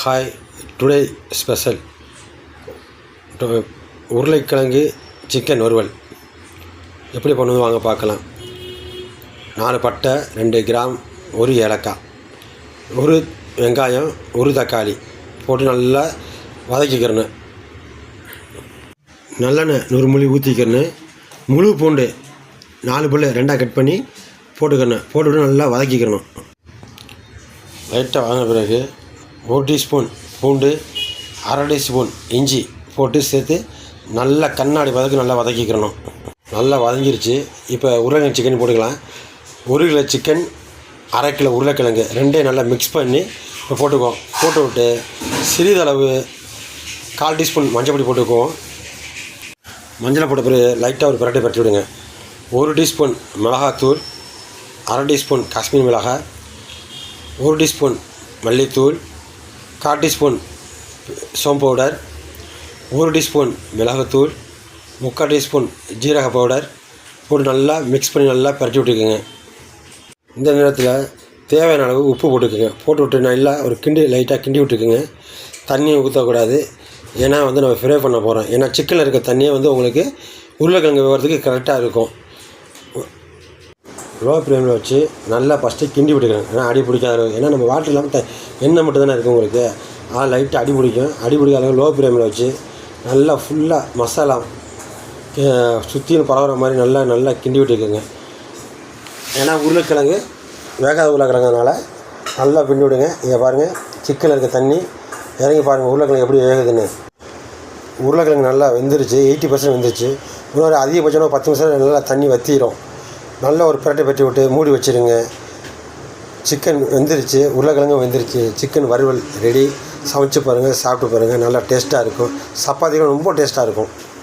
Hi today special உருளைக்கிழங்கு chicken வறுவல். எப்படி பண்ணுவோம் வாங்க பார்க்கலாம். நாலு பட்டை ரெண்டு கிராம் ஒரு ஏலக்காய். ஒரு வெங்காயம் ஒரு தக்காளி. போட்டு நல்லா வதக்கிக்கிறேன். நல்லெண்ணெய் நூறு மொழி ஊற்றிக்கிறேன் முழு பூண்டு நாலு புள்ளை ரெண்டாக கட் பண்ணி போட்டுக்கிறேன். போட்டுவிட்டு நல்லா வதக்கிக்கிறணும் லைட்டாக வாங்கின பிறகு ஒரு டீஸ்பூன் பூண்டு அரை டீஸ்பூன் இஞ்சி போட்டு சேர்த்து நல்லா கண்ணாடி வதக்கு நல்லா வதக்கிக்கிறணும். நல்லா வதங்கிருச்சு. இப்போ உருளைக்கிழங்கு சிக்கன் போட்டுக்கலாம். ஒரு கிலோ சிக்கன் அரை கிலோ உருளைக்கிழங்கு ரெண்டையும் நல்லா மிக்ஸ் பண்ணி இப்போ போட்டுக்குவோம். போட்டு விட்டு சிறிதளவு கால் டீஸ்பூன் மஞ்சள் பொடி போட்டுக்குவோம். மஞ்சளை போட்ட பிறகு லைட்டாக ஒரு பிரட்டை பரட்டி விடுங்க. ஒரு டீஸ்பூன் மிளகாத்தூள் அரை டீஸ்பூன் காஷ்மீர் மிளகாய் ஒரு டீஸ்பூன் மல்லித்தூள் கால் டீஸ்பூன் சோம்பு பவுடர் ஒரு டீஸ்பூன் மிளகுத்தூள் முக்கால் டீஸ்பூன் ஜீரக பவுடர் போட்டு நல்லா மிக்ஸ் பண்ணி நல்லா பரட்டி விட்டுக்குங்க. இந்த நேரத்தில் தேவையான அளவு உப்பு போட்டுக்குங்க. போட்டு விட்டு நல்லா ஒரு கிண்டி லைட்டாக கிண்டி விட்டுக்குங்க. தண்ணி ஊற்றக்கூடாது ஏன்னா வந்து நம்ம ஃப்ரை பண்ண போகிறோம் ஏன்னா சிக்கனில் இருக்க தண்ணியே வந்து உங்களுக்கு உருளைக்கிழங்கு விவரத்துக்கு கரெக்டாக இருக்கும். லோ ரேமில் வச்சு நல்லா ஃபஸ்ட்டு கிண்டி விட்டுக்கிறேன் ஏன்னா அடி பிடிக்காத அளவு ஏன்னா நம்ம வாட்டர் இல்லாமல் த எண்ணெய் மட்டும் தானே இருக்குது உங்களுக்கு. ஆனால் லைட்டாக அடி பிடிக்கும். அடி பிடிக்காத அளவு லோ ஃப்ளேமில் வச்சு நல்லா ஃபுல்லாக மசாலா சுற்றியும் பரவுற மாதிரி நல்லா நல்லா கிண்டி விட்டுக்கோங்க. ஏன்னா உருளைக்கிழங்கு வேகாத உருளைக்கிழங்குனால நல்லா பின்னி விடுங்க. இங்கே பாருங்கள் சிக்கனில் இருக்க தண்ணி. இறங்கி பாருங்கள் உருளைக்கிழங்கு எப்படி வேகுதுன்னு. உருளைக்கிழங்கு நல்லா வெந்துருச்சு எயிட்டி பர்சன்ட் வெந்துருச்சு. இன்னொரு அதிகபட்சம் பத்து நிமிஷம் நல்லா தண்ணி வற்றிடும் நல்ல ஒரு பிரட்டை பெட்டி விட்டு மூடி வச்சுருங்க. சிக்கன் வெந்துருச்சு. உருளைக்கிழங்கு வெந்துருச்சு. சிக்கன் வறுவல் ரெடி சமைச்சு பாருங்கள் சாப்பிட்டு பாருங்கள் நல்லா டேஸ்ட்டாக இருக்கும். சப்பாத்திகள் ரொம்ப டேஸ்ட்டாக இருக்கும்.